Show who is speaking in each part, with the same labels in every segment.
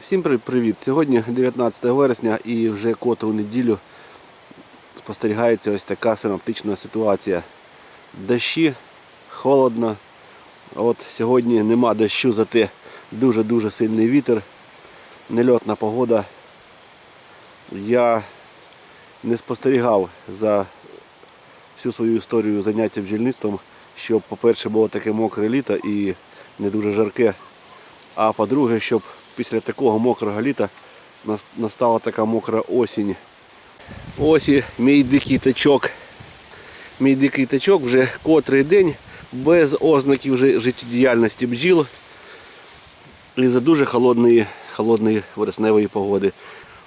Speaker 1: Всім привіт! Сьогодні 19 вересня і вже котру неділю спостерігається ось така синоптична ситуація. Дощі, холодно. От сьогодні нема дощу, зате дуже-дуже сильний вітер, нельотна погода. Я не спостерігав за всю свою історію заняття бджільництвом, щоб, по-перше, було таке мокре літо і не дуже жарке. А по-друге, щоб після такого мокрого літа настала така мокра осінь. Ось і мій дикий тачок. Мій дикий тачок вже котрий день без ознаків життєдіяльності бджіл і за дуже холодної, холодної вересневої погоди.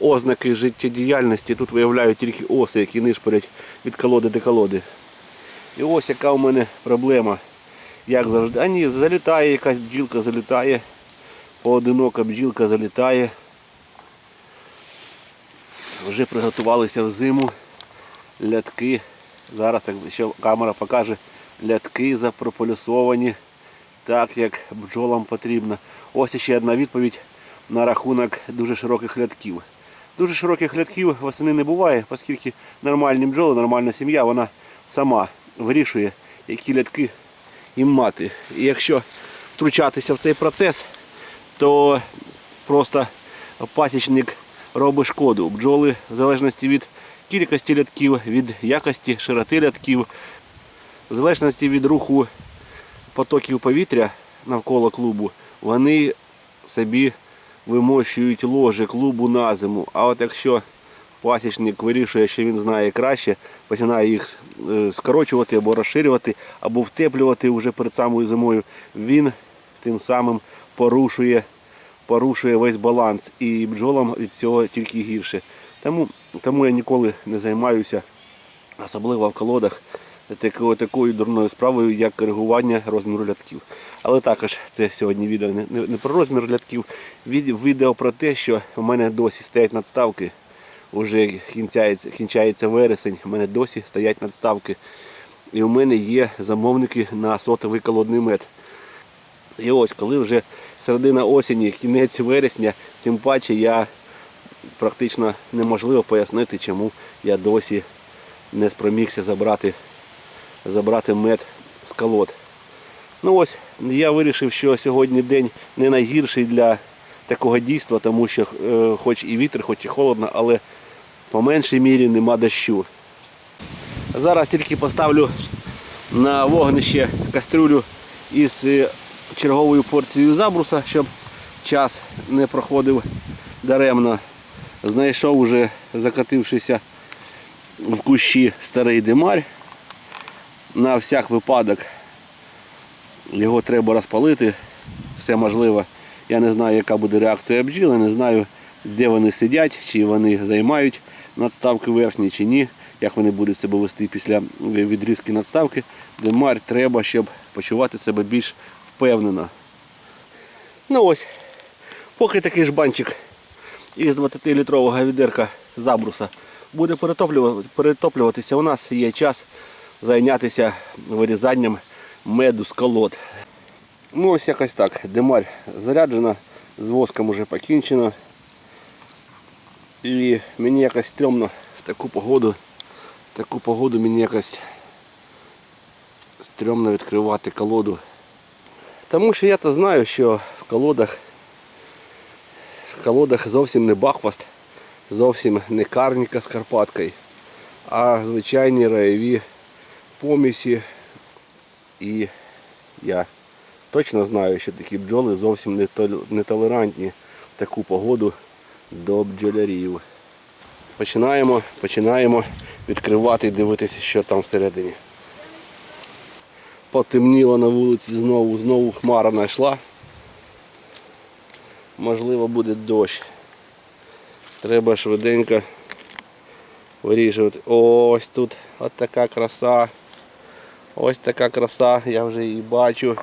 Speaker 1: Ознаки життєдіяльності тут виявляють тільки оси, які нишпорять від колоди до колоди. І ось яка у мене проблема. Як завжди. А ні, залітає якась бджілка, залітає. Поодинока бджілка залітає. Вже приготувалися в зиму. Лятки. Зараз, якщо камера покаже, лятки запрополюсовані так, як бджолам потрібно. Ось ще одна відповідь на рахунок дуже широких лятків. Дуже широких лятків восени не буває, оскільки нормальні бджоли, нормальна сім'я, вона сама вирішує, які лятки їм мати. І якщо втручатися в цей процес, то просто пасічник робить шкоду. Бджоли в залежності від кількості рядків, від якості широти рядків, в залежності від руху потоків повітря навколо клубу, вони собі вимощують ложе клубу на зиму. А от якщо пасічник вирішує, що він знає краще, починає їх е, скорочувати або розширювати, або втеплювати вже перед самою зимою, він тим самим порушує, порушує весь баланс. І бджолам від цього тільки гірше. Тому, тому я ніколи не займаюся, особливо в колодах, такою, такою дурною справою, як коригування розміру рядків. Але також це сьогодні відео не, не, не про розмір рядків, від- відео про те, що в мене досі стоять надставки. Уже кінчається, кінчається вересень, у мене досі стоять надставки. І у мене є замовники на сотовий колодний мед. І ось, коли вже середина осені, кінець вересня, тим паче я практично неможливо пояснити, чому я досі не спромігся забрати, забрати мед з колод. Ну ось, я вирішив, що сьогодні день не найгірший для такого дійства, тому що е, хоч і вітер, хоч і холодно, але по меншій мірі нема дощу. Зараз тільки поставлю на вогнище кастрюлю із е, черговою порцією забруса, щоб час не проходив даремно. Знайшов уже закатившися в кущі старий димарь. На всяк випадок його треба розпалити. Все можливо. Я не знаю, яка буде реакція бджіл, не знаю, де вони сидять, чи вони займають надставки верхні, чи ні, як вони будуть себе вести після відрізки надставки. Димарь треба, щоб почувати себе більш впевнено. Ну ось, поки такий жбанчик із 20-літрового відерка забруса буде перетоплюватися, у нас є час зайнятися вирізанням меду з колод. Ну ось якось так. Димарь заряджена, з воском вже покінчено. І мені якось стрьомно в таку погоду. В таку погоду мені якось стрьомно відкривати колоду. Тому що я то знаю, що в колодах в колодах зовсім не бахваст, зовсім не карніка з Карпаткою, а звичайні раєві помісі. І я точно знаю, що такі бджоли зовсім не толерантні в таку погоду до бджолярів. Починаємо, починаємо відкривати і дивитися, що там всередині. Потемніло на вулиці знову, знову хмара знайшла. Можливо буде дощ. Треба швиденько вирішувати. Ось тут от така краса. Ось така краса, я вже її бачу.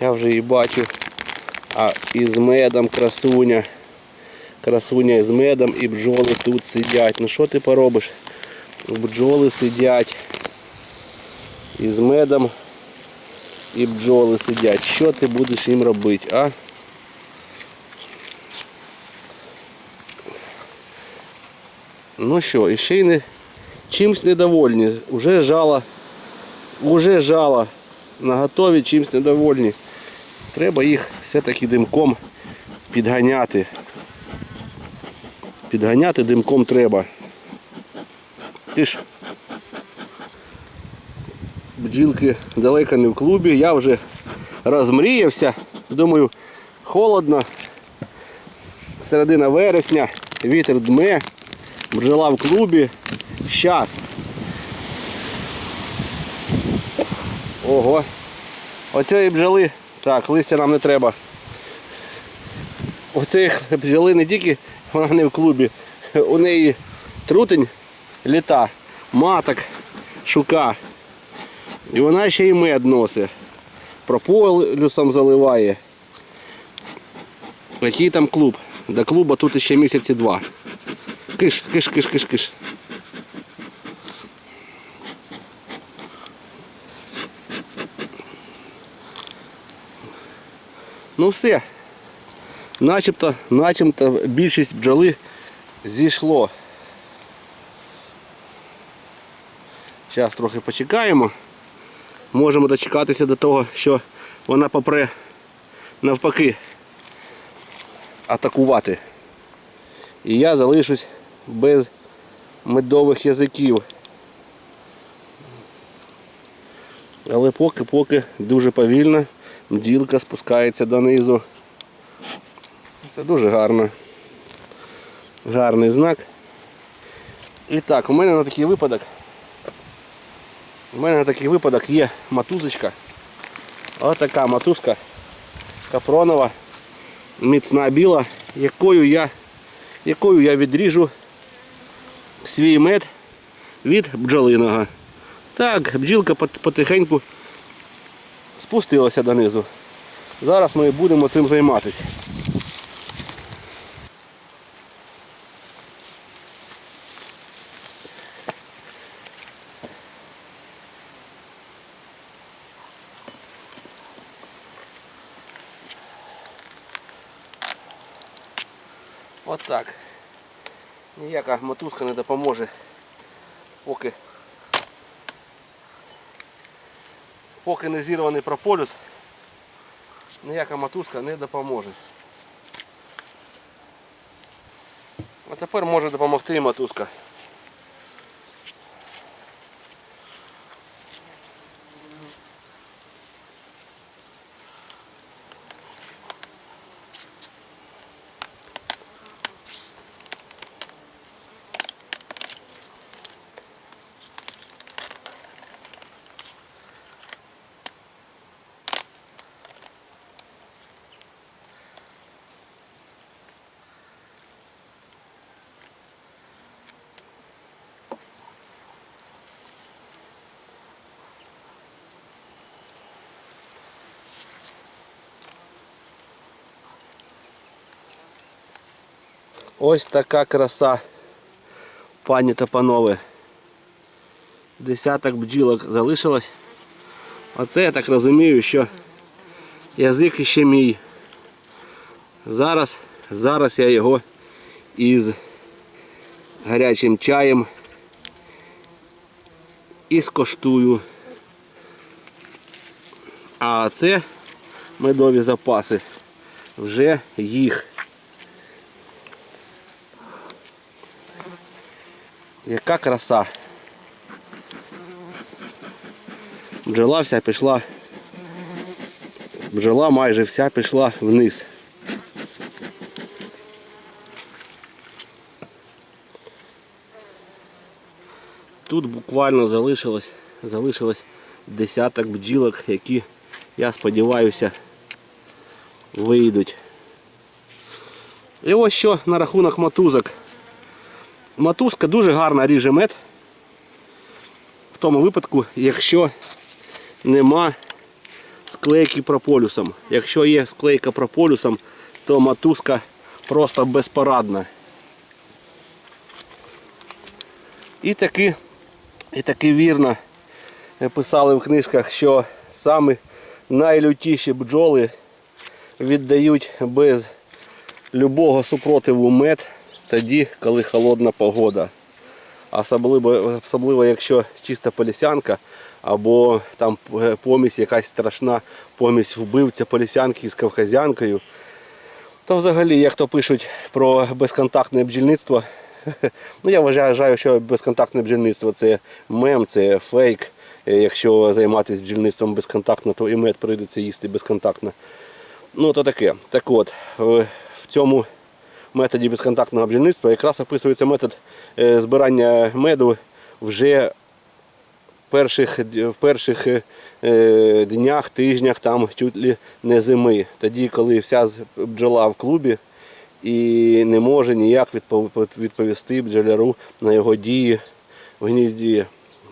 Speaker 1: Я вже її бачу. А із медом красуня. Красуня із медом і бджоли тут сидять. Ну що ти поробиш? Бджоли сидять із медом І бджоли сидять. Що ти будеш їм робити, а? Ну що, і ще й не чимсь недовольні. Уже жало, уже жало наготові, чимсь недовольні. Треба їх все-таки димком підганяти. Підганяти димком треба. Ж бджілки далеко не в клубі. Я вже розмріявся. Думаю, холодно. Середина вересня, вітер дме, бджола в клубі. Щас. Ого. Оцієї бджоли. Так, листя нам не треба. Оцієї бджоли не тільки вона не в клубі. У неї трутень літа, маток, шука. І вона ще й мед носить. Прополюсом заливає. Який там клуб? До клуба тут ще місяці два. Киш, киш, киш, киш, киш. Ну все. Начебто, начебто більшість бджоли зійшло. Зараз трохи почекаємо. Можемо дочекатися до того, що вона попре навпаки атакувати. І я залишусь без медових язиків. Але поки-поки дуже повільно бджілка спускається донизу. Це дуже гарно. Гарний знак. І так, у мене на такий випадок. У мене на такий випадок є матузочка. Ось така матузка капронова, міцна біла, якою я, якою я відріжу свій мед від бджолиного. Так, бджілка потихеньку спустилася донизу. Зараз ми будемо цим займатися. От так. Ніяка мотузка не допоможе, поки, поки не зірваний прополюс, ніяка мотузка не допоможе. А тепер може допомогти і мотузка. Ось така краса, пані та панове. Десяток бджілок залишилось. Оце я так розумію, що язик іще мій. Зараз, зараз я його із гарячим чаєм і скоштую. А це медові запаси. Вже їх. Яка краса. Бджола вся пішла. Бджола майже вся пішла вниз. Тут буквально залишилось, залишилось десяток бджілок, які, я сподіваюся, вийдуть. І ось що на рахунок мотузок. Матузка дуже гарно ріже мед. В тому випадку, якщо нема склейки прополюсом. Якщо є склейка прополюсом, то матузка просто безпорадна. І таки, і таки вірно писали в книжках, що саме найлютіші бджоли віддають без любого супротиву мед тоді, коли холодна погода. Особливо, особливо якщо чиста полісянка або там е, помість якась страшна помість вбивця полісянки з кавказянкою. То взагалі, як то пишуть про безконтактне бджільництво, ну я вважаю, що безконтактне бджільництво це мем, це фейк. Е, Якщо займатися бджільництвом безконтактно, то і мед прийдеться їсти безконтактно. Ну, то таке. Так от, е, в цьому методі безконтактного бджільництва якраз описується метод е, збирання меду вже перших, в перших е, днях, тижнях, там чуть ли не зими. Тоді, коли вся бджола в клубі і не може ніяк відпов- відповісти бджоляру на його дії в гнізді.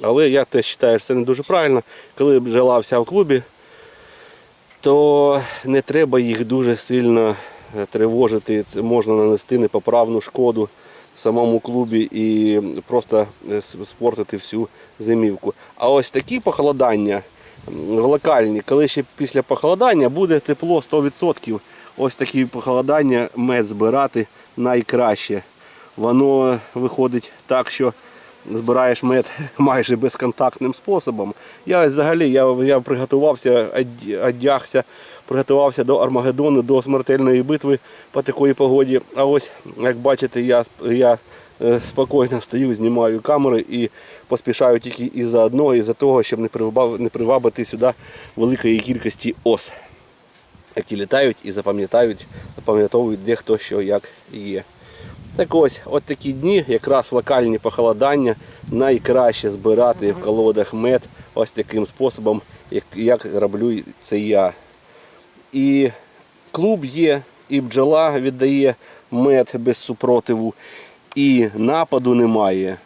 Speaker 1: Але я теж вважаю, що це не дуже правильно. Коли бджола вся в клубі, то не треба їх дуже сильно тривожити. Можна нанести непоправну шкоду самому клубі і просто е, спортити всю зимівку. А ось такі похолодання локальні, коли ще після похолодання буде тепло 100%, ось такі похолодання мед збирати найкраще. Воно виходить так, що збираєш мед майже безконтактним способом. Я взагалі я, я приготувався, одягся, приготувався до Армагеддону, до смертельної битви по такої погоді. А ось, як бачите, я, я е, спокійно стою, знімаю камери і поспішаю тільки із-за одного, із-за того, щоб не приваб- не привабити сюди великої кількості ос, які літають і запам'ятають, запам'ятовують де хто що як є. Так ось, от такі дні, якраз локальні похолодання, найкраще збирати в колодах мед ось таким способом, як, як роблю це я. І клуб є, і бджола віддає мед без супротиву, і нападу немає.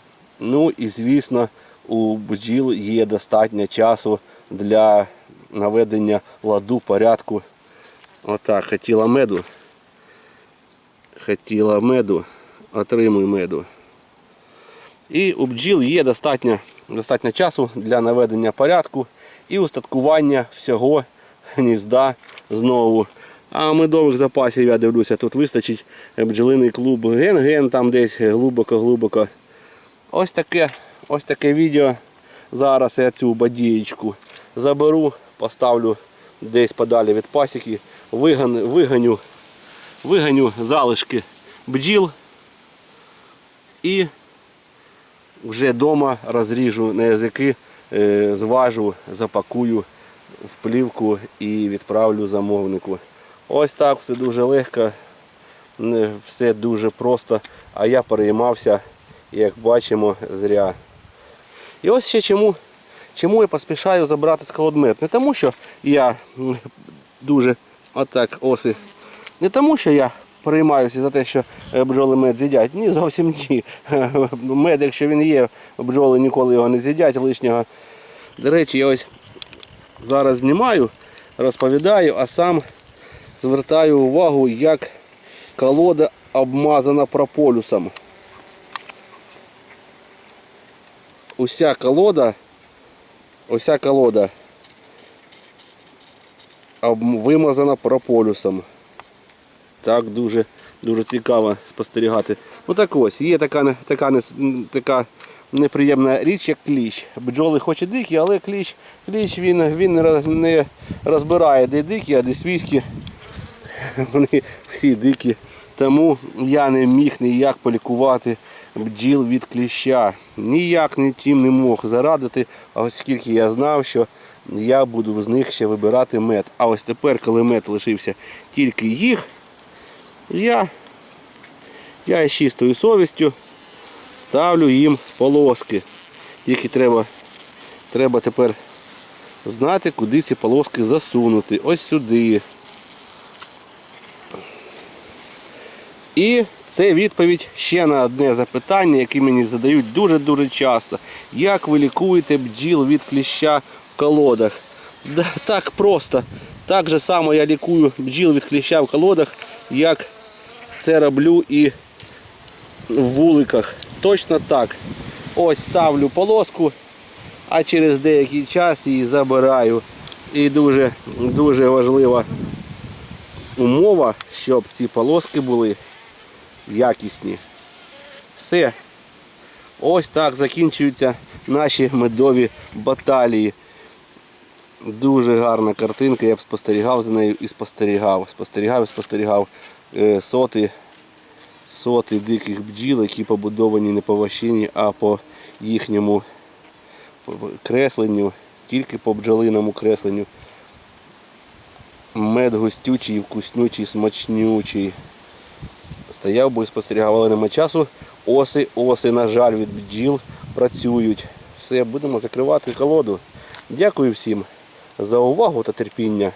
Speaker 1: Ну і звісно, у бджіл є достатньо часу для наведення ладу, порядку. Отак, хотіла меду. Хотіла меду, отримуй меду. І у бджіл є достатньо, достатньо часу для наведення порядку і устаткування всього гнізда знову. А медових запасів, я дивлюся, тут вистачить бджолиний клуб ген-ген там десь глибоко-глибоко. Ось таке, ось таке відео. Зараз я цю бадієчку заберу, поставлю десь подалі від пасіки, виган- виганю, виганю залишки бджіл і вже вдома розріжу на язики, е, зважу, запакую в плівку і відправлю замовнику. Ось так все дуже легко, все дуже просто, а я переймався, як бачимо, зря. І ось ще чому, чому я поспішаю забрати з колодмет. Не тому, що я дуже отак оси. Не тому, що я переймаюся за те, що е, бджоли мед з'їдять. Ні, зовсім ні. Мед, якщо він є, бджоли ніколи його не з'їдять лишнього. До речі, я ось зараз знімаю, розповідаю, а сам звертаю увагу, як колода обмазана прополюсом. Уся колода, уся колода вимазана прополюсом. Так дуже, дуже цікаво спостерігати. Ну ось, є така, така, така неприємна річ, як кліщ. Бджоли хоч і дикі, але кліщ, кліщ він, він не розбирає, де дикі, а де свійські. Вони всі дикі. Тому я не міг ніяк полікувати бджіл від кліща. Ніяк не тим не мог зарадити, оскільки я знав, що я буду з них ще вибирати мед. А ось тепер, коли мед лишився тільки їх, я, я з чистою совістю ставлю їм полоски. Тільки треба, треба тепер знати, куди ці полоски засунути. Ось сюди. І це відповідь ще на одне запитання, яке мені задають дуже-дуже часто. Як ви лікуєте бджіл від кліща в колодах? Да, так просто. Так же само я лікую бджіл від кліща в колодах, як це роблю і в вуликах. Точно так. Ось ставлю полоску, а через деякий час її забираю. І дуже, дуже важлива умова, щоб ці полоски були якісні. Все. Ось так закінчуються наші медові баталії. Дуже гарна картинка, я б спостерігав за нею і спостерігав. Спостерігав і спостерігав Е, соти, соти диких бджіл, які побудовані не по вощині, а по їхньому кресленню, тільки по бджолиному кресленню. Мед густючий, вкуснючий, смачнючий. Стояв би і спостерігав, але нема часу. Оси, оси, на жаль, від бджіл працюють. Все, будемо закривати колоду. Дякую всім за увагу та терпіння.